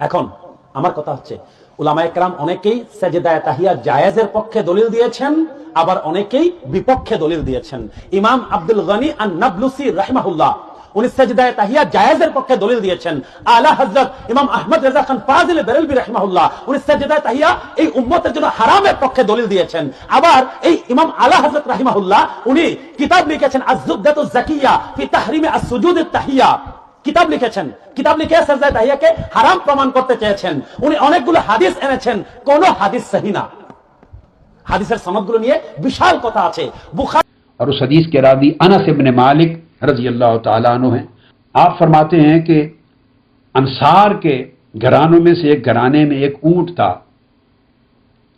এখন আমার কথা হচ্ছে উলামা একরাম অনেকেই সাজেদায় তাহিয়া জায়েজের পক্ষে দলিল দিয়েছেন, আবার অনেকেই বিপক্ষে দলিল দিয়েছেন। ইমাম আব্দুল গনি আন নাবলুসি রাহমাহুল্লাহ এই আবার এই ইমাম আলা হযরত রাহিমাহুল্লাহ, উনি কিতাব লিখেছেন জাকিয়া তাহিয়া কিতাব লিখেছেন। কিতাব লিখে সেজদায় তাহিয়াকে হারাম প্রমাণ করতে চেয়েছেন। উনি অনেকগুলো হাদিস এনেছেন، কোন হাদিস সহি না। হাদিসের সনদগুলো নিয়ে বিশাল কথা আছে। বুখারী اور اس حدیث کے راوی انس ابن مالک رضی اللہ تعالیٰ عنہ ہیں۔ آپ فرماتے ہیں کہ انصار کے گھرانوں میں سے ایک گھرانے میں ایک اونٹ تھا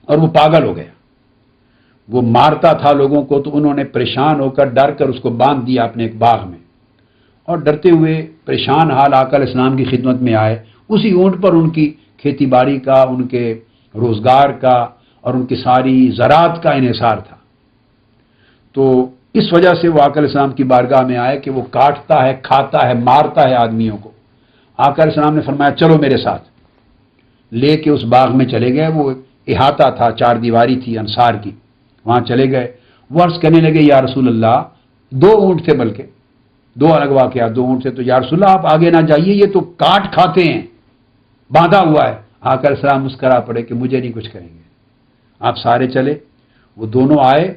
اور وہ پاگل ہو گیا۔ وہ مارتا تھا لوگوں کو تو انہوں نے پریشان ہو کر ڈر کر اس کو باندھ دیا اپنے ایک باغ میں۔ اور ڈرتے ہوئے پریشان حال آ کر اسلام کی خدمت میں آئے۔ اسی اونٹ پر ان کی کھیتی باڑی کا، ان کے روزگار کا اور ان کی ساری زراعت کا انحصار تھا۔ تو اس وجہ سے وہ آکل اسلام کی بارگاہ میں آئے کہ وہ کاٹتا ہے، کھاتا ہے، مارتا ہے آدمیوں کو۔ آکر اسلام نے فرمایا، چلو میرے ساتھ۔ لے کے اس باغ میں چلے گئے۔ وہ احاطہ تھا، چار دیواری تھی، انصار کی۔ وہاں چلے گئے۔ وہ عرض کرنے لگے، یا رسول اللہ، دو اونٹ تھے بلکہ۔ دو الگ واقعات دو اونٹ سے تو یا رسول اللہ آپ آگے نہ جائیے، یہ تو کاٹ کھاتے ہیں، باندھا ہوا ہے۔ آ کر اسلام مسکرا پڑے کہ مجھے نہیں کچھ کریں گے۔ آپ سارے چلے، وہ دونوں آئے۔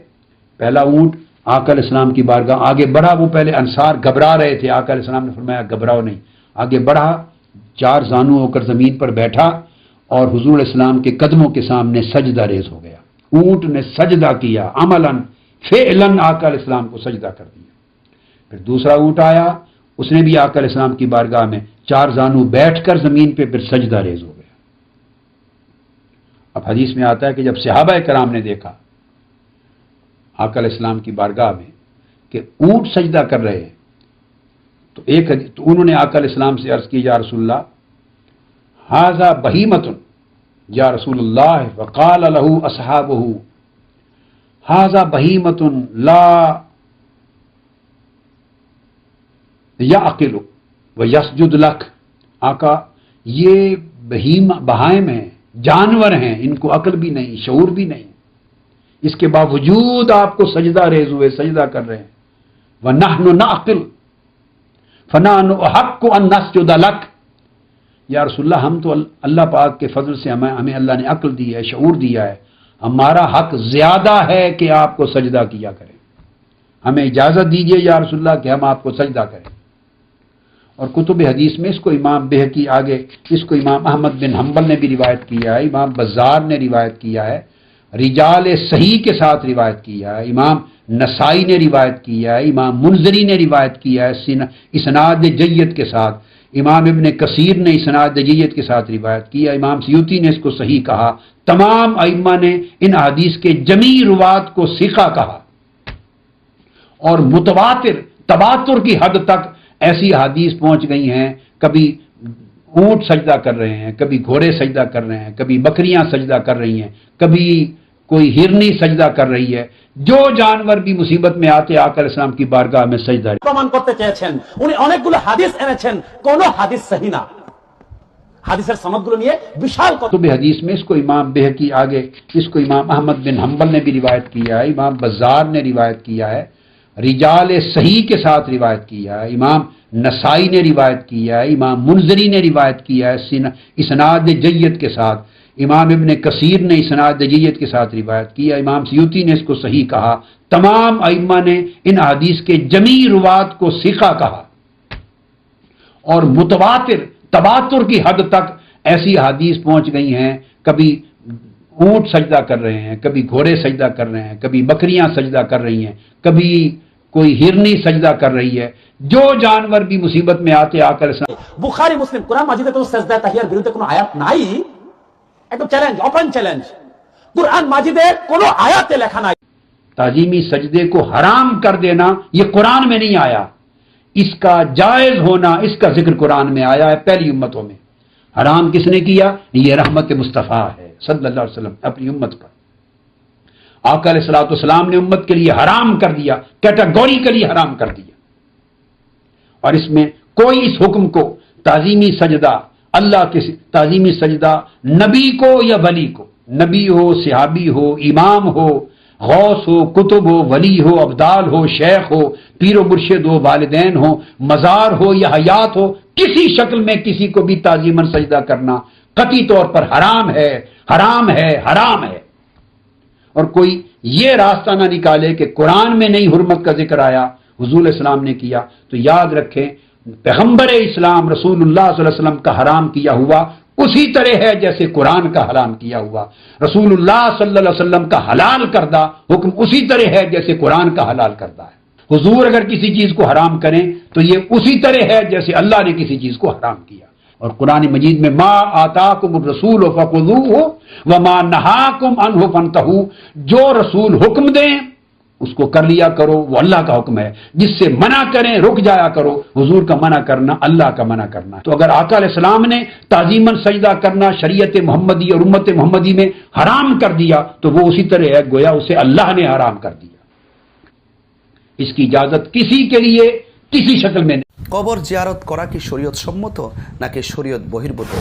پہلا اونٹ آکل اسلام کی بارگاہ، آگے بڑھا۔ وہ پہلے انصار گھبرا رہے تھے۔ آکل اسلام نے فرمایا، گھبراؤ نہیں۔ آگے بڑھا، چار زانو ہو کر زمین پر بیٹھا اور حضور اسلام کے قدموں کے سامنے سجدہ ریز ہو گیا۔ اونٹ نے سجدہ کیا، عملاً، فعلاً آکل اسلام کو سجدہ کر دیا۔ پھر دوسرا اونٹ آیا، اس نے بھی آ کر اسلام کی بارگاہ میں چار زانو بیٹھ کر زمین پہ پھر سجدہ ریز ہو گیا۔ اب حدیث میں آتا ہے کہ جب صحابہ کرام نے دیکھا آکل اسلام کی بارگاہ میں کہ اونٹ سجدہ کر رہے ہیں، تو ایک تو انہوں نے آکل اسلام سے عرض کی، یا رسول اللہ بہی بہیمتن، یا رسول اللہ وقال له اصحابہ بہی بہیمتن لا یا عقل یس یسجد لکھ آقا، یہ بہیم بہائم ہیں، جانور ہیں، ان کو عقل بھی نہیں، شعور بھی نہیں۔ اس کے باوجود آپ کو سجدہ ریز ہوئے سجدہ کر رہے ہیں۔ وہ نہ نہ عقل فنا حق کو نس جدا لکھ یا رسول اللہ، ہم تو اللہ پاک کے فضل سے ہمیں ہمیں اللہ نے عقل دی ہے، شعور دیا ہے۔ ہمارا حق زیادہ ہے کہ آپ کو سجدہ کیا کریں۔ ہمیں اجازت دیجیے یا رسول اللہ کہ ہم آپ کو سجدہ کریں۔ اور کتب حدیث میں اس کو امام بحقی آگے، اس کو امام احمد بن حنبل نے بھی روایت کیا ہے، امام بزار نے روایت کیا ہے، رجال صحیح کے ساتھ روایت کیا ہے، امام نسائی نے روایت کیا ہے، امام منظری نے روایت کیا ہے اسناد جیت کے ساتھ۔ امام ابن کثیر نے اسناد جیت کے ساتھ روایت کیا امام سیوتی نے اس کو صحیح کہا۔ تمام ائمہ نے ان حدیث کے جمی روات کو سیکھا کہا۔ اور متواتر تباتر کی حد تک ایسی حادیث پہنچ گئی ہیں کبھی اونٹ سجدہ کر رہے ہیں کبھی گھوڑے سجدہ کر رہے ہیں کبھی بکریاں سجدہ کر رہی ہیں کبھی کوئی ہرنی سجدہ کر رہی ہے۔ جو جانور بھی مصیبت میں آتے آ کر اسلام کی بارگاہ میں سجدہ প্রমাণ করতে اینے چھن۔ کونو হাদিস এনেছেন কোন হাদিস সহি না হাদিসের সনদগুলো নিয়ে বিশাল কতবে حدیث میں اس کو امام بہکی آگے اس کو امام احمد بن حنبل نے بھی روایت کیا ہے امام بزار نے روایت کیا ہے۔ رجال صحیح کے ساتھ روایت کیا ہے، امام نسائی نے روایت کیا ہے، امام منظری نے روایت کیا ہے اسناد جیت کے ساتھ۔ امام ابن کثیر نے اسناد جیت کے ساتھ روایت کیا امام سیوتی نے اس کو صحیح کہا۔ تمام ائمہ نے ان حدیث کے جمی روات کو سکھا کہا۔ اور متواتر تباتر کی حد تک ایسی حدیث پہنچ گئی ہیں، کبھی اونٹ سجدہ کر رہے ہیں کبھی گھوڑے سجدہ کر رہے ہیں کبھی بکریاں سجدہ کر رہی ہیں کبھی کوئی ہرنی سجدہ کر رہی ہے۔ جو جانور بھی مصیبت میں آتے آ کر بخاری مسلم قرآن ماجدে تو سجدہ تحیر বিরুদ্ধে کنو آیات نائی ایک چیلنج ওপেন چیلنج قرآن مجید کنو آیات تے لکھا نائی تعظیمی سجدے کو حرام کر دینا یہ قرآن میں نہیں آیا۔ اس کا جائز ہونا اس کا ذکر قرآن میں آیا ہے پہلی امتوں میں۔ حرام کس نے کیا؟ یہ رحمت مصطفیٰ ہے۔ صلی اللہ علیہ وسلم، اپنی امت پر۔ آقا علیہ السلاۃ والسلام نے امت کے لیے حرام کر دیا کیٹاگوری کے لیے حرام کر دیا۔ اور اس میں کوئی اس حکم کو تعظیمی سجدہ، اللہ کے تعظیمی سجدہ، نبی کو یا ولی کو؟ نبی ہو، صحابی ہو، امام ہو، غوث ہو، کتب ہو، ولی ہو، ابدال ہو، شیخ ہو، پیر و مرشد ہو، والدین ہو، مزار ہو یا حیات ہو، کسی شکل میں کسی کو بھی تعظیمن سجدہ کرنا قطعی طور پر حرام ہے حرام ہے حرام ہے۔ اور کوئی یہ راستہ نہ نکالے کہ قرآن میں نہیں حرمت کا ذکر آیا، حضور اسلام نے کیا، تو یاد رکھیں، پیغمبر اسلام رسول اللہ صلی اللہ علیہ وسلم کا حرام کیا ہوا، اسی طرح ہے جیسے قرآن کا حرام کیا ہوا۔ رسول اللہ صلی اللہ علیہ وسلم کا حلال کردہ حکم اسی طرح ہے جیسے قرآن کا حلال کردہ ہے۔ حضور اگر کسی چیز کو حرام کریں، تو یہ اسی طرح ہے جیسے اللہ نے کسی چیز کو حرام کیا۔ اور قرآن مجید میں ما آتا کم رسول و ہو جو رسول حکم دیں اس کو کر لیا کرو، وہ اللہ کا حکم ہے۔ جس سے منع کریں، رک جایا کرو۔ حضور کا منع کرنا، اللہ کا منع کرنا۔ تو اگر آقا علیہ السلام نے تعظیمن سجدہ کرنا، شریعت محمدی اور امت محمدی میں حرام کر دیا، تو وہ اسی طرح ہے، گویا اسے اللہ نے حرام کر دیا۔ اس کی اجازت کسی کے لیے، کسی شکل میں نہیں۔ কবর জিয়ারত করা কি শরীয়ত সম্মত নাকি শরীয়ত বহির্ভূত?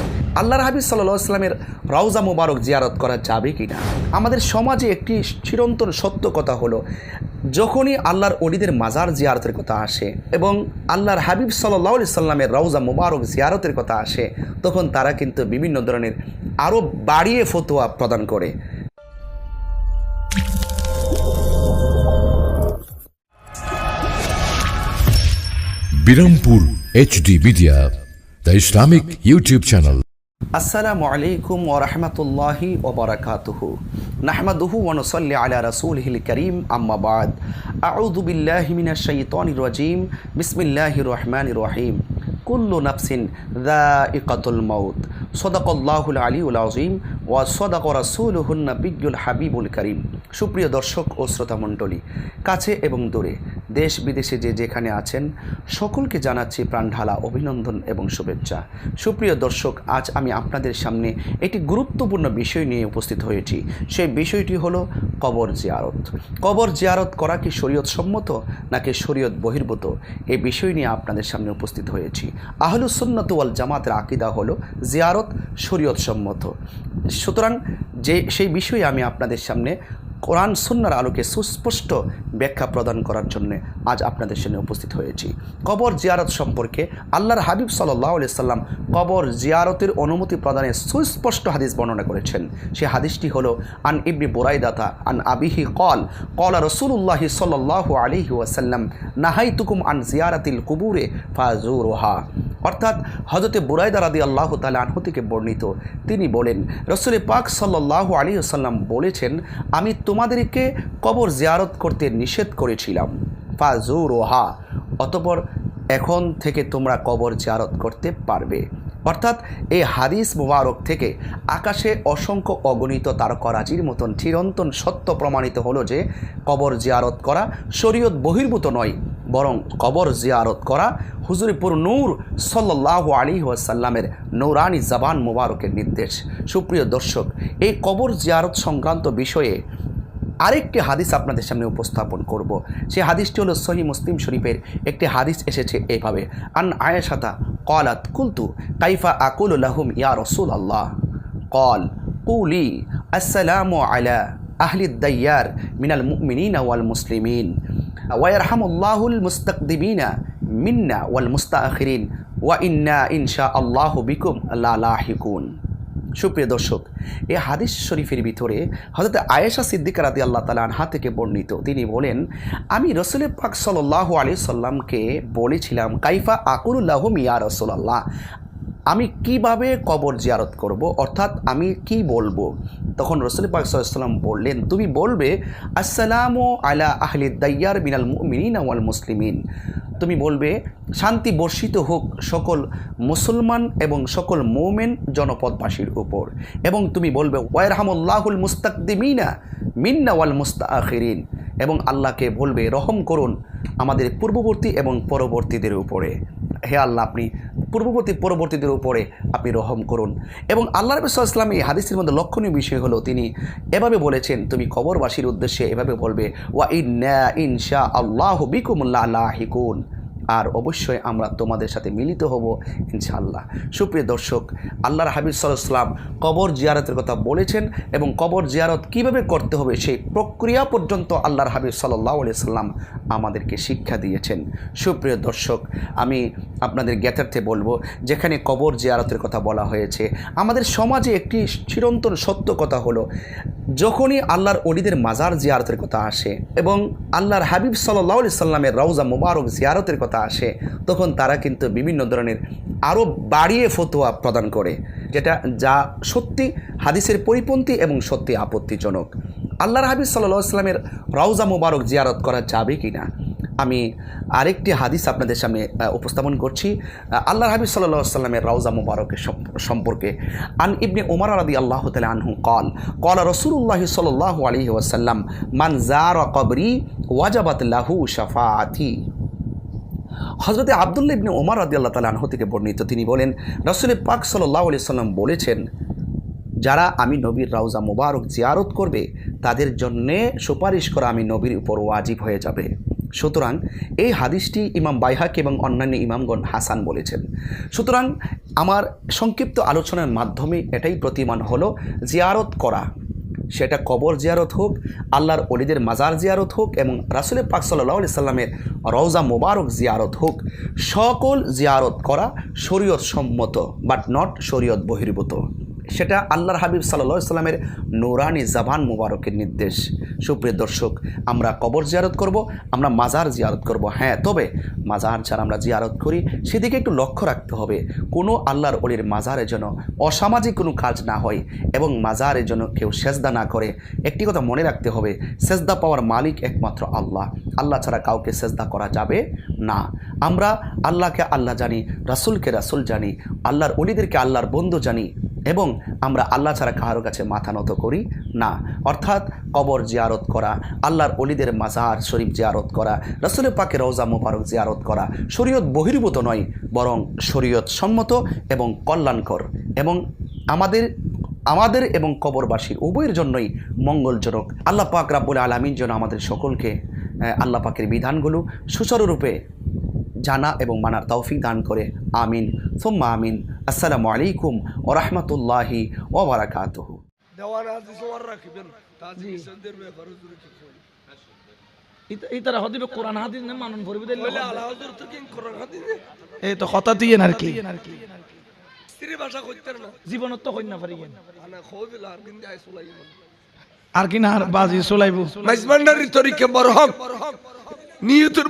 আল্লাহর হাবিব সাল্লাহ ইসলামের রওজা মোবারক জিয়ারত করা যাবে কি না আমাদের সমাজে একটি চিরন্তন সত্য কথা হলো, যখনই আল্লাহর অলিদের মাজার জিয়ারতের কথা আসে এবং আল্লাহর হাবিব সাল্লাহ সাল্লামের রওজা মোবারক জিয়ারতের কথা আসে, তখন তারা কিন্তু বিভিন্ন ধরনের আরও বাড়িয়ে ফতোয়া প্রদান করে। Birampur HD media the Islamic YouTube channel আসসালামু আলাইকুম ওরহমতুল্লাহি ওবরাকাতুহু নাহমাদুহু ওয়ানুসাল্লি আলা রাসূলিহিল করিম আম্মা বাদ আউযু বিল্লাহি মিনাশ শাইতানির রাজিম বিসমিল্লাহির রহমানির রহিম কুল্লু নাফসিন যায়িকাতুল মাউত সদাকাল্লাহুল আলিউল আযীম ওয়া সদাকা রাসূলুহুন নাবিয়্যুল হাবিবুল করিম সুপ্রিয় দর্শক ও শ্রোতা মণ্ডলী কাছে এবং দূরে, দেশ বিদেশে যে যেখানে আছেন, সকলকে জানাচ্ছি প্রাণঢালা অভিনন্দন এবং শুভেচ্ছা। সুপ্রিয় দর্শক, আজ আমি আপনাদের সামনে একটি গুরুত্বপূর্ণ বিষয় নিয়ে উপস্থিত হয়েছি। সেই বিষয়টি হলো কবর জিয়ারত। কবর জিয়ারত করা কি শরীয়ত সম্মত, নাকি শরীয়ত বহির্ভূত? এই বিষয় নিয়ে আপনাদের সামনে উপস্থিত হয়েছি। আহলুসন্নত ওয়াল জামাতের আকিদা হলো জিয়ারত শরীয়ত সম্মত। সুতরাং যে, সেই বিষয়ে আমি আপনাদের সামনে কোরআন সুন্নার আলোকে সুস্পষ্ট ব্যাখ্যা প্রদান করার জন্য আজ আপনাদের সামনে উপস্থিত হয়েছি। কবর জিয়ারত সম্পর্কে আল্লাহর হাবিব সাল্লাহ সাল্লাম কবর জিয়ারতের অনুমতি প্রদানে সুস্পষ্ট হাদিস বর্ণনা করেছেন। সে হাদিসটি হলো, আন ইবনি বোরাইদাতা আন আবিহি কল কল রসুল্লাহি সাল্লাহ আলিহি ওয়াসাল্লাম নাহাই তুকুম আন জিয়ারাতিল কুবুরে ফাজুরোহা অর্থাৎ হজরতে বুরাইদা রাদি আল্লাহ তালা আনহু থেকে বর্ণিত। তিনি বলেন, রসুল পাক সাল্লাহ আলী সাল্লাম বলেছেন, আমি তোমাদেরকে কবর জিয়ারত করতে নিষেধ করেছিলাম। ফাজুরোহা অতপর এখন থেকে তোমরা কবর জিয়ারত করতে পারবে। অর্থাৎ এই হাদিস মুবারক থেকে আকাশে অসংখ্য অগণিত তারকরাজির মতন চিরন্তন সত্য প্রমাণিত হলো যে কবর জিয়ারত করা শরীয়ত বহির্ভূত নয়, বরং কবর জিয়ারত করা হুজুরিপুর নূর সাল্লাহ আলী ওয়াসাল্লামের নৌরানি জাবান মুবারকের নির্দেশ। সুপ্রিয় দর্শক, এই কবর জিয়ারত সংক্রান্ত বিষয়ে আরেকটি হাদিস আপনাদের সামনে উপস্থাপন করব। সেই হাদিসটি হলো সহি মুসলিম শরীফের একটি হাদিস এসেছে এইভাবে আন আয়েশাতা কলাত কুলতু কাইফা আকুল লাহুম ইয়া রসুল আল্লাহ কল কুলি আসসালামু আলা আহলি দাইয়ার মিনাল মুমিনিন ওয়াল মুসলিমিন ওয়ারহামুল্লাহুল মুস্তাকদিমিনা মিন্না ওয়াল মুস্তাখিরিন ওয়া ইন্না ইনশা আল্লাহ বিকুম লা লাহিকুন। সুপ্রিয় দর্শক, এ হাদিস শরীফের ভিতরে হজরত আয়েশা সিদ্দিকা রাদি আল্লাহ তালা আনহা থেকে বর্ণিত। তিনি বলেন, আমি রসুল পাক সাল্লাহ আলি সাল্লামকে বলেছিলাম, কাইফা আকুরুল্লাহ মিয়া রসুল্লাহ আমি কীভাবে কবর জিয়ারত করব? অর্থাৎ আমি কি বলব? তখন রসুল পাক সাল্লাম বললেন, তুমি বলবে, আসসালামু আলা আহলি দাইয়ার বিনাল মুমিনিন ওয়াল মুসলিমিন। তুমি বলবে, শান্তি বর্ষিত হোক সকল মুসলমান এবং সকল মোমেন জনপদবাসীর উপর। এবং তুমি বলবে ওয়ারহামুল্লাহুল মুস্তাকদিমিনা মিন্না ওয়াল মুস্তাখিরিন এবং আল্লাহকে বলবে, রহম করুন আমাদের পূর্ববর্তী এবং পরবর্তীদের উপরে। হে আল্লাহ, আপনি পূর্ববর্তী পরবর্তীদের উপরে আপনি রহম করুন। এবং আল্লাহ রবী ইসলাম এই হাদিসের মধ্যে লক্ষণীয় বিষয় হলো, তিনি এভাবে বলেছেন, তুমি কবরবাসীর উদ্দেশ্যে এভাবে বলবে, ওয়া ইন ইনশা আল্লাহ বিকুমুল্লাহ আল্লাহিকুন আর অবশ্যই আমরা তোমাদের সাথে মিলিত হব, ইনশাআল্লাহ। সুপ্রিয় দর্শক, আল্লাহর হাবিব সাল্লাম কবর জিয়ারতের কথা বলেছেন এবং কবর জিয়ারত কীভাবে করতে হবে সেই প্রক্রিয়া পর্যন্ত আল্লাহর হাবিব সাল্লাহ সাল্লাম আমাদেরকে শিক্ষা দিয়েছেন। সুপ্রিয় দর্শক, আমি আপনাদের জ্ঞাতার্থে বলব, যেখানে কবর জিয়ারতের কথা বলা হয়েছে, আমাদের সমাজে একটি চিরন্তন সত্য কথা হলো, যখনই আল্লাহর অলিদের মাজার জিয়ারতের কথা আসে এবং আল্লাহর হাবিব সাল্লাহ সাল্লামের রওজা মুবারক জিয়ারতের কথা আসে, তখন তারা কিন্তু বিভিন্ন ধরনের আরও বাড়িয়ে ফতোয়া প্রদান করে, যেটা যা সত্যি হাদিসের পরিপন্থী এবং সত্যি আপত্তিজনক। আল্লাহর হাবিব সাল্লাহ সাল্লামের রওজা মুবারক জিয়ারত করা যাবে কি না আমি আরেকটি হাদিস আপনাদের সামনে উপস্থাপন করছি। আহ, আল্লাহর হাবিব সাল্লাহ সাল্লামের রওজা মুবারকের সম্প- সম্পর্কে। আন ইবনে ওমর রাদি আল্লাহ তালা আনহু কল কল রসুল্লাহ সাল্লাহ আলী ওয়াসাল্লাম মান জার কবরি ওয়াজাবাত লাহু শাফাআতি। হজরতে আবদুল্লা ইবনে ওমার রাদি আল্লাহ তালা আনহু থেকে বর্ণিত তিনি বলেন রসুল পাক সাল্লাহ আলি সাল্লাম বলেছেন যারা আমি নবীর রাউজা মুবারক জিয়ারত করবে তাদের জন্যে সুপারিশ করা আমি নবীর উপর ওয়াজিব হয়ে যাবে। সুতরাং এই হাদিসটি ইমাম বাইহাক এবং অন্যান্য ইমামগণ হাসান বলেছেন। সুতরাং আমার সংক্ষিপ্ত আলোচনার মাধ্যমে এটাই প্রতিমান হলো, জিয়ারত করা। সেটা কবর জিয়ারত হোক, আল্লাহর অলিদের মাজার জিয়ারত হোক এবং রাসুলের পাক সাল্লাহ আলি সাল্লামের রওজা মোবারক জিয়ারত হোক, সকল জিয়ারত করা শরীয়ত সম্মত বাট নট শরীয়ত বহির্ভূত। সেটা আল্লাহর হাবিব সাল্লাহ সাল্লামের নৌরানি জাবান মুবারকের নির্দেশ। সুপ্রিয় দর্শক, আমরা কবর জিয়ারত করব, আমরা মাজার জিয়ারত করব। হ্যাঁ তবে মাজার যারা আমরা জিয়ারত করি, সেদিকে একটু লক্ষ্য রাখতে হবে। কোনো আল্লাহর অলির মাজারে যেন অসামাজিক কোনো কাজ না হয় এবং মাজারে যেন কেউ সেজদা না করে, একটি কথা মনে রাখতে হবে, সেজদা পাওয়ার মালিক একমাত্র আল্লাহ। আল্লাহ ছাড়া কাউকে সেজদা করা যাবে না। আমরা আল্লাহকে আল্লাহ জানি, রাসুলকে রাসুল জানি, আল্লাহর অলিদেরকে আল্লাহর বন্ধু জানি এবং আমরা আল্লাহ ছাড়া কারোর কাছে মাথা নত করি না। অর্থাৎ কবর জিয়ারত করা, আল্লাহর অলিদের মাজার শরীফ জিয়ারত করা রসুলের পাকে রওজা মুবারক জিয়ারত করা শরীয়ত বহির্ভূত নয়, বরং শরীয়ত সম্মত এবং কল্যাণকর এবং আমাদের আমাদের এবং কবরবাসীর উভয়ের জন্যই মঙ্গলজনক। আল্লাহ পাক রাব্বুল আলমিন যেন আমাদের সকলকে আল্লাহ পাকের বিধানগুলো সুচারুরূপে জানা এবং মানার তৌফিক দান করে। আমিন। সোম্মা আমিন। আসসালামু আলাইকুম ও রহমতুল্লাহি ও বারাকাতুহু। ইতারা হদিবে কোরআন হাদিস নে মানুন এই তো কথা দিয়ে আর কি। স্ত্রী ভাষা কইতেন না। তো পারি খোবিল আর কিন্তু আই সুলাইমান। আর কি না বাজি মাইজমান্ডারি তরিকে নিয়তের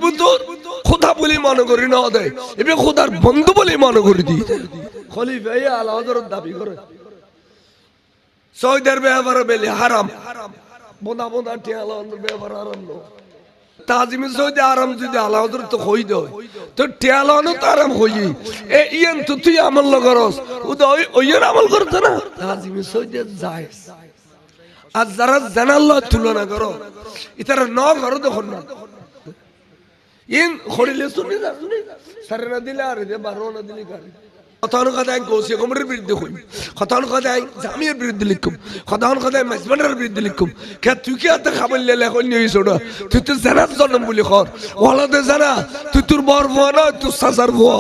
খোদা বলে মনে করি না দেয় এবার খোদার বন্ধু বলে মনে করি দিই খলিফা এই আল্লাহ দাবি করে। সৌদের ব্যবহার বেলে হারাম। বোনা বোনা টিয়ালা ব্যবহার আরাম নো তাজিমি সৌদি আরাম যদি আল্লাহ তো হই দেয়। তো টিয়ালানো তো আরাম হই এ ইয়ান তো তুই আমল লগরস উদা ওই ওইয়ের আমল করতে না। তাজিমি সৌদি যায়। আর যারা জানাল্লাহ তুলনা করো ইতারা ন করো তখন না। ইন খড়িলে শুনি না শুনি সারে না দিলে আর দে বারো না দিলে গাড়ি কতক্ষণ কথা এক গৌসিয়া কমরের বিরুদ্ধে হইম কতক্ষণ কথা এক জামিয়ার বিরুদ্ধে লিখুম কতক্ষণ কথা এক মাসবান্ডার বিরুদ্ধে লিখুম কে তুই কি হাতে খাবার লেলে এখন তুই তো জানার জন্ম বলি খর ওলাতে জানা তুই তোর বর ভুয়া না তোর সাসার ভুয়া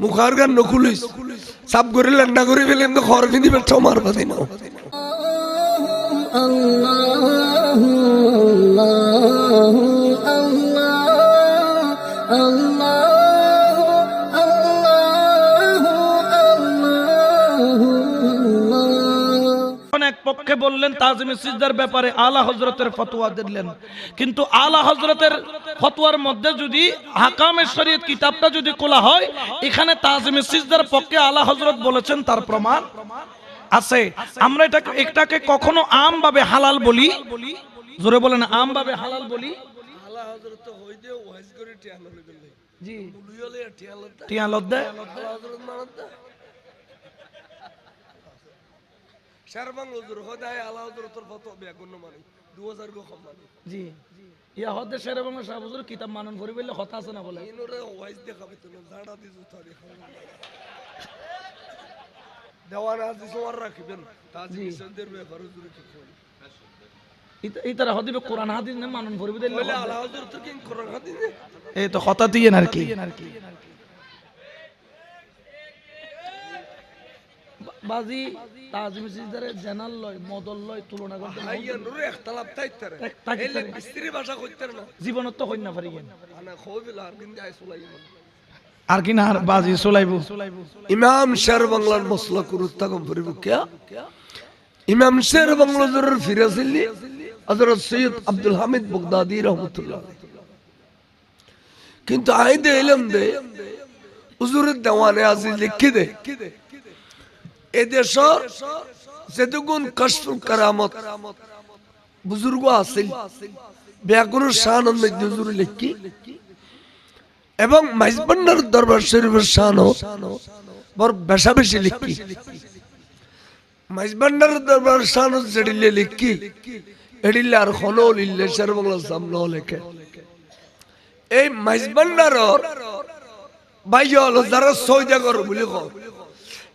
মুখার গান নকুলিস সাপ করে লেন্ডা করে ফেলে এমনি খর ফিন্দি বেটা দিন এখন এক পক্ষে বললেন তাজিম সিজদার ব্যাপারে আলা হজরতের ফতোয়া দিলেন। কিন্তু আলা হজরতের ফতোয়ার মধ্যে যদি হাকামের শরীয়ত কিতাবটা যদি খোলা হয় এখানে তাজিম সিজদার পক্ষে আলা হজরত বলেছেন তার প্রমাণ আছে। আমরা এটাকে এটাকে কখনো আম ভাবে হালাল বলি? জোরে বলেন আম ভাবে হালাল বলি? আল্লাহ হযরত হই দে ওয়াজ করে লইবেন জি। মুলুইলে টিয়ানো দে টিয়া লদ্দে আল্লাহ হযরত মানত দে শারবাং হুজুর খোদায় আল্লাহ হযরতর ফটো বেগুন মানে 2000 গো কম মানে জি ইয়া হদ্দে শেরে বাংলা সাহেব হুজুর কিতাব মানন করি হতা আছে না বলে ইনোরে ওয়াজ দেখাবে তো জাড়া দি জুতা দেখাবে দেওয়ান আজি রাখিবেন ব্যাপারে হুজুর কি ইতা- ইতারা হদিবে কোরআন হাদিস না মানুন দিলে আলা হযরত কি কোরআন হাদিসে এই তো কথা দিয়ে আর কি বাজি তাজিম সিজদারে জেনাল লয় মদল লয় তুলনা করতে আইয়া নুরে ইখতিলাফ তাইতারে। এলে। ভাষা কইতারে না। জীবনত তো পারি কেন? আনা খোবিল আর সুলাইমান। আর কি না আর বাজি ইমাম শের বাংলার মসলা কুরুত্তা কম ইমাম শের বাংলা জরুর ফিরাসিল্লি হযরত সৈয়দ আব্দুল হামিদ বগদাদি রহমতুল্লাহ কিন্তু আই দে ইলম দে হুজুরের দেওয়ানে আজি লিখি দে। এ দেশর যেদুগুণ কষ্টুল কারামত বুজুর্গ আছিল ব্যাকুর শান লিখি, এবং মাইজবান্ডার দরবার শরীফের শানও বড় বেশা বেশি লিখি। মাইজবান্ডার দরবার শানও জেডিলে লিখি এডিলে আর খনো লিল্লে শের বাংলা লেখে। এই মাইজবান্ডারর বাইয় হলো যারা সৌদা কর বলি কর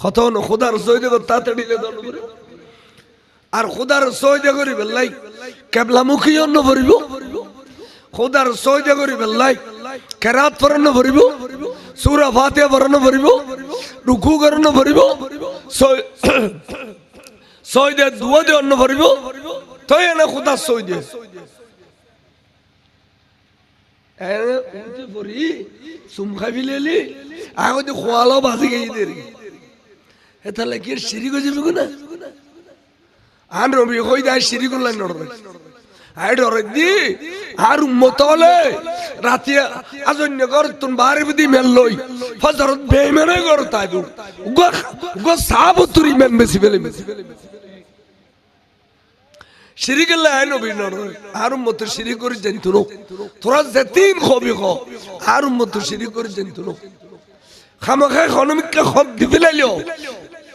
করব কত ন খোদার দন করব আর খোদার সই দেখো লাই কেবলামুখী অন্য ভরিব। খোদার সহজে করি বেল্লাই কেরাত পরানো ভরিব। সুরা ফাতিয়া পরানো ভরিব। রুকু করানো ভরিব। সহজে দুয়া দে অন্য ভরিব। তই এনে খোদা সহজে এনে উঠে পড়ি চুম খাবি খোয়ালো বাজি গেই দেরি এতালে কি সিঁড়ি গজে না? আন রবি কই যায় সিঁড়ি করলেন নড়বে। আই ডরে দি, আর মতলে রাতে আজন্য কর তুন বারে বিদি মেল লই। ফজরত বেইমানে কর তাই গো গো সাব তুরি মেন বেশি বেলে সিরিকেলে আই নবী নর আর মত সিরি করে জানতো তোরা যেতিন খবি খ আর মত সিরি করে জানতো খনমিককে খব দিতে লাইলো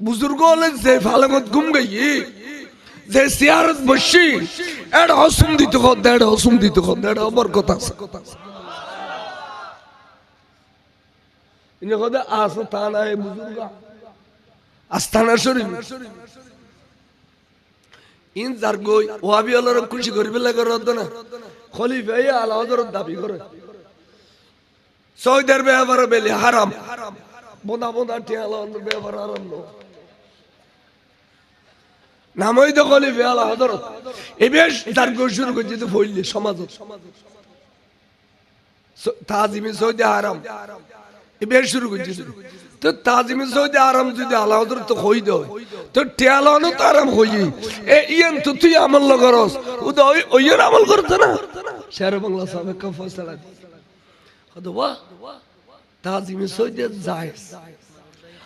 বুজুর্গ হলে যে ফালামত ঘুম গাই যে সিয়ারত বসি এড হসুম দিতে কর দেড় হসুম দিতে কর দেড় আমার কথা আছে কথা আল্লাহর খুশি আলা দাবি বেলি হারাম বোনা বোনা হারাম নো নামই তো কলি খলিফা আলা হযরত এবেশ তার গই শুরু করছে তো ফইলে সমাজত। তাজিমি সৌদি হারাম এবেশ শুরু করছে তো তাজিমি সৌদি আরাম যদি আলা হযরত তো দেয় তো টিয়ালানো তো আরাম হই এ ইয়ান তো তুই আমল লগরস ও তো আমল করতে না। শের বাংলা তাজিমি সৌদি জায়েজ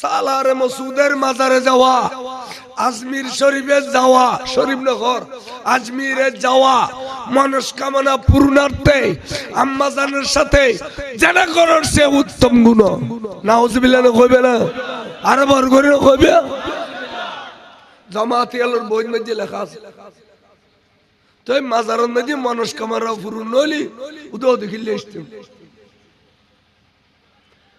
সালারে মসুদের মাজারে যাওয়া, আজমির শরীফে যাওয়া শরীফ নগর আজমিরে যাওয়া, মনস্কামনা পূর্ণার্থে আম্মাজানের সাথে জানা করার সে উত্তম গুণ। না হসবিল্লা কইবে না? আর বর করে কইবে? জামাতি আলোর বই মধ্যে লেখা আছে। তো মাজারের মধ্যে মনস্কামনা পূর্ণ হলি উদয় দেখিলে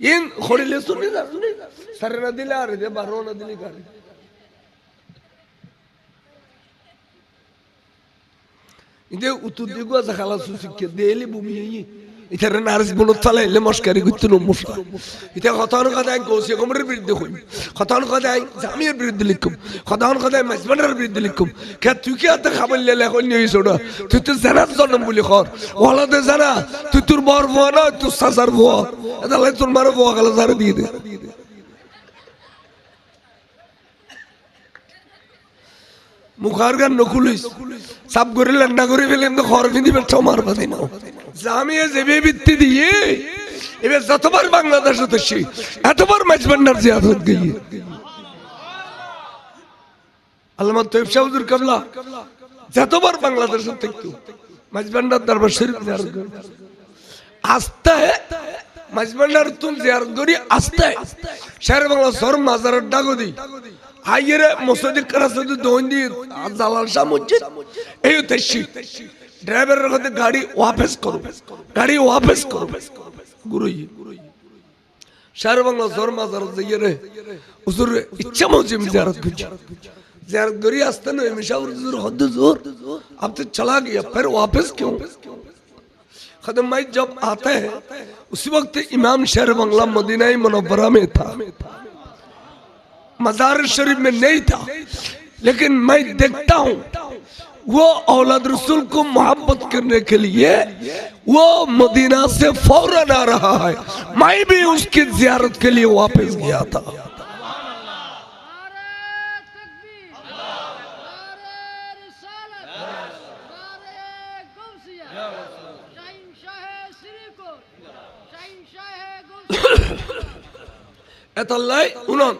ইন খড়িলে শুনি না শুনি না সারে না দিলে আর দে বারো না দিলে কারে ইদে উত্তর দিগো ইতারে নার্স বলো চালা এলে মস্কারি করতে নো মুসা ইতা কথান কথা এক গোসি কমরের বিরুদ্ধে হই কথান কথা এক জামির বিরুদ্ধে লিখুম। কথান কথা মাসবানের বিরুদ্ধে লিখুম। কে তুই কি আতে খাবার লে এখন নিয়ে ছোড়া তুই তো জানার জন্ম বলি খর ওলাতে জানা, তুই তোর বর ভুয়া না তুই সাসার ভুয়া। এটা তোর মারো ভুয়া গালা দিয়ে দে। মুখার গান নকুলিস। সাপ করে লেন্ডা করে ফেলেন, তো খড় ফিনি বেটা মারবা দিন জামিয়ে জেবে ভিত্তি দিয়ে, এবার যতবার বাংলাদেশ হতেছি, এতবার ম্যাচ ভান্ডার জিয়াদত গিয়ে। আল্লামা তৈব শাহুজুর কাবলা, যতবার বাংলাদেশ হতে ম্যাচ ভান্ডার দরবার শরীফ জিয়ারত করি। আস্তে ম্যাচ ভান্ডার তুম জিয়ারত করি, আস্তে। শের বাংলা সর মাজারের ডাগদি হাইয়েরে মসজিদের কারাসুদ দোন্দি জালাল শাহ মসজিদ। এই উদ্দেশ্যে ড্রাইভারের কাছে গাড়ি ওয়াপেস করো। গাড়ি ওয়াপেস করো। গুরুজি সারা বাংলা জোর মাজার যাইয়ে রে হুজুর ইচ্ছা মজিম জিয়ারত করছি জিয়ারত করি আসতে না মিশা হুজুর হদ জোর আপ তো চলা গিয়া ফের ওয়াপেস কিউ? खदम जब आते हैं उसी वक्त इमाम शेर बंगला मदीना मनवरा में था مزار شریف میں نہیں تھا لیکن میں دیکھتا ہوں وہ اولاد رسول کو محبت کرنے کے لیے وہ مدینہ سے فوراً آ رہا ہے۔ میں بھی اس کی زیارت کے لیے واپس گیا تھا۔ اللہ انہوں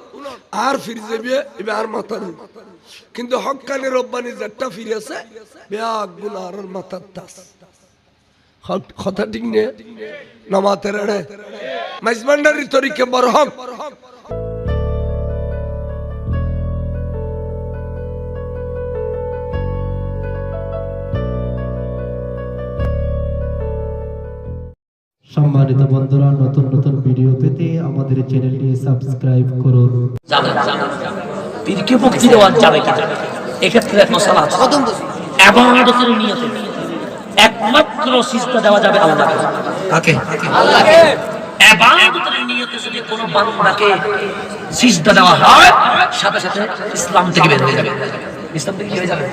আর ফিরে যাবে এবার আর মাথা নেই। কিন্তু হকানি রব্বানি যারটা ফিরে আছে বেয়াগ আর মাথার দাস। কথা ঠিক নেই? নমাতে রেড়ে মাইজমান্ডারি তরিকে বড় হক। সম্মানিত বন্ধুরা নতুন নতুন ভিডিও পেতে আমাদের চ্যানেলটি সাবস্ক্রাইব করুন। পীরকে মুক্তি দেওয়া যাবে কিনা এক্ষেত্রে এক মশালা আছে। এবাদতের নিয়তে একমাত্র সিজদা দেওয়া যাবে আল্লাহকে। কাকে? আল্লাহকে। এবাদতের নিয়তে যদি কোনো বান্দাকে সিজদা দেওয়া হয় সাথে সাথে ইসলাম থেকে বের হয়ে যাবে। ইসলাম থেকে কি হয়ে যাবে।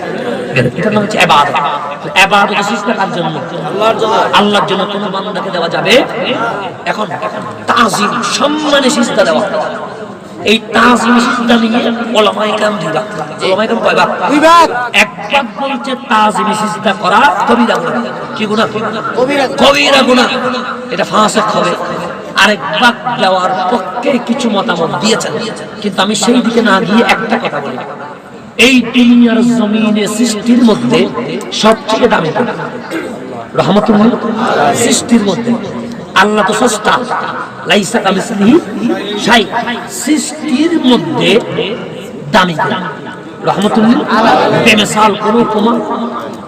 এটার নাম হচ্ছে এবাদত। এবাদত সিজদা কার জন্য আল্লাহর জন্য। আল্লাহর জন্য কোনো বান্দাকে দেওয়া যাবে এখন তাজিম সম্মানে সিজদা দেওয়া। এই তাজিম সিজদা নিয়ে ওলামায়ে কেরাম দুই ভাগ। ওলামায়ে কেরাম কয় ভাগ? দুই ভাগ। এক ভাগ বলছে তাজিম সিজদা করা কবিরা গুনাহ। কি গুনাহ? কবিরা কবিরা গুনাহ। এটা ফাসিক হবে আরেক ভাগ দেওয়ার পক্ষে কিছু মতামত দিয়েছেন। কিন্তু আমি সেই দিকে না গিয়ে একটা কথা বলি। এই দুনিয়ার জমিনে সৃষ্টির মধ্যে সবচেয়ে দামি কোনটা? রহমতুল্লাহ সৃষ্টির মধ্যে। আল্লাহ তো সস্তা। লাইসা কামিসলিহি শাই। সৃষ্টির মধ্যে দামি কোনটা? কোন উপমা?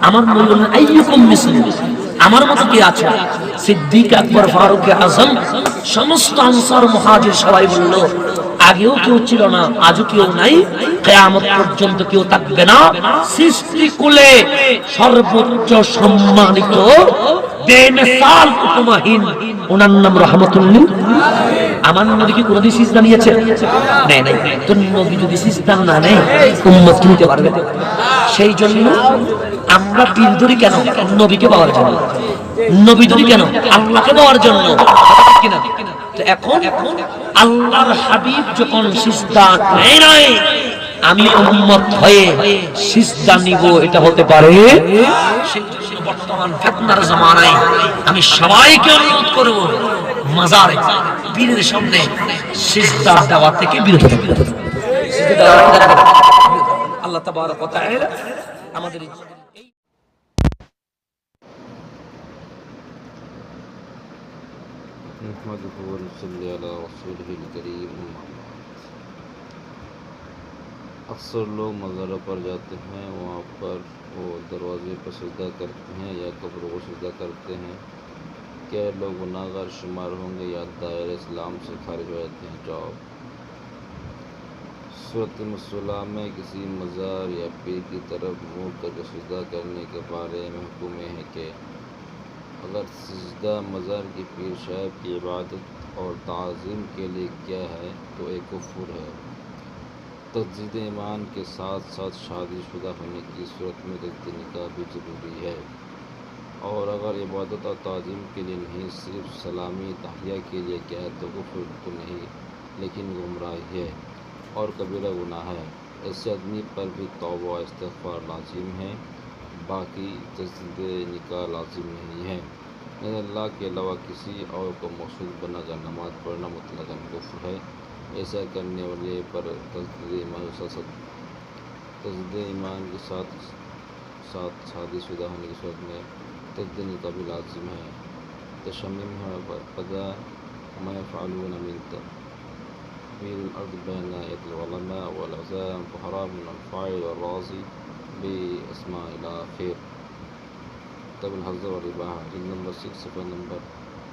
আমার হলো আইয়ুকুম মিসলি। আমার মতো কি আছে? সিদ্দিক আকবর ফারুক আজম। সমস্ত আনসার মুহাজির সবাই বলল আগেও কেউ ছিল না, আজও কেউ নাই। কেয়ামত পর্যন্ত কেউ থাকবে না। সৃষ্টি কুলে সর্বোচ্চ সম্মানিত আমার কোনোদিন নিয়েছে? নেয় নাই। না নিতে পারবে? সেই জন্য আমরা পীর কেন? নবীকে পাওয়ার জন্য। নবী কেন? আল্লাহকে পাওয়ার জন্য। কিনা? এখন আল্লাহর হাবিব যখন নেয় নাই, আমি হয়ে নিব, এটা হতে পারে বর্তমান আমি সবাইকে অনুরোধ করব, মাজারে, পীরের সামনে সিজদা দেওয়া থেকে বিরত। আল্লাহ তাবারক আমাদের نحمده ونصلي على رسوله الکریم اکثر لوگ مزارہ پر جاتے ہیں، وہاں پر وہ دروازے پر سجدہ کرتے ہیں یا قبروں کو سجدہ کرتے ہیں۔ کیا لوگ گناہ گار شمار ہوں گے یا دائر اسلام سے خارج ہو جاتے ہیں؟ جواب صورت مسئلہ میں کسی مزار یا پیر کی طرف منہ کر کے سجدہ کرنے کے بارے میں حکم ہے کہ اگر سجدہ مزار کی پیر کی عبادت اور تعظیم کے لیے کیا ہے تو ایک کفر ہے۔ تجدید ایمان کے ساتھ ساتھ شادی شدہ ہونے کی صورت میں تجدید نکاح بھی ضروری ہے۔ اور اگر عبادت اور تعظیم کے لیے نہیں، صرف سلامی، تحیہ کے لیے کیا ہے تو کفر تو نہیں، لیکن گمراہی ہے اور کبیرہ گناہ ہے۔ ایسے آدمی پر بھی توبہ استغفار لازم ہے۔ باقی تجدید نکاح لازم نہیں ہے یعنی اللہ کے علاوہ کسی اور کو موصول بنا کر نماز پڑھنا مطلق کفر ہے۔ ایسا کرنے والے پر تجدید ایمان تجدید ایمان کے ساتھ ساتھ شادی شدہ ہونے کی صورت میں تجدید نکاح بھی لازم ہے۔ تشمیم ہے پدا میں فعلون منت تقبیل الارض بین العلماء والعزام، فحرام الفائل والرازی بأسماء إلى آخر طب الحظر والإباحة جلد نمبر 6 صفحة نمبر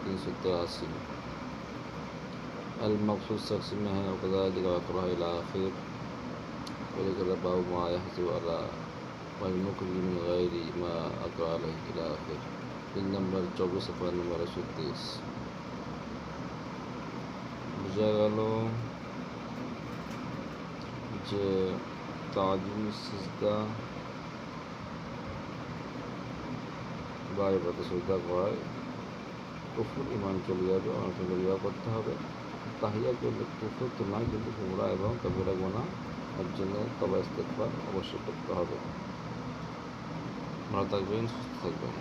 383 المقصود شخص में है وكذلك وأكره إلى آخر وذكر باب ما يحسب على والمكر من غير ما أكره عليه إلى آخر جلد نمبر 24 صفحة نمبر 130 বোঝা গেল যে তাজিম সিজদা বা এবারে সিজদা করায় কুফুর ইমান চলে যাবে অনেকে বিবাহ করতে হবে। তাহিয়া করলে কুফুর তো নয়, কিন্তু কুমড়া এবং কবিরা গোনা এর জন্য তবা ইস্তেকবার অবশ্যই করতে হবে। ভালো থাকবেন, সুস্থ থাকবেন।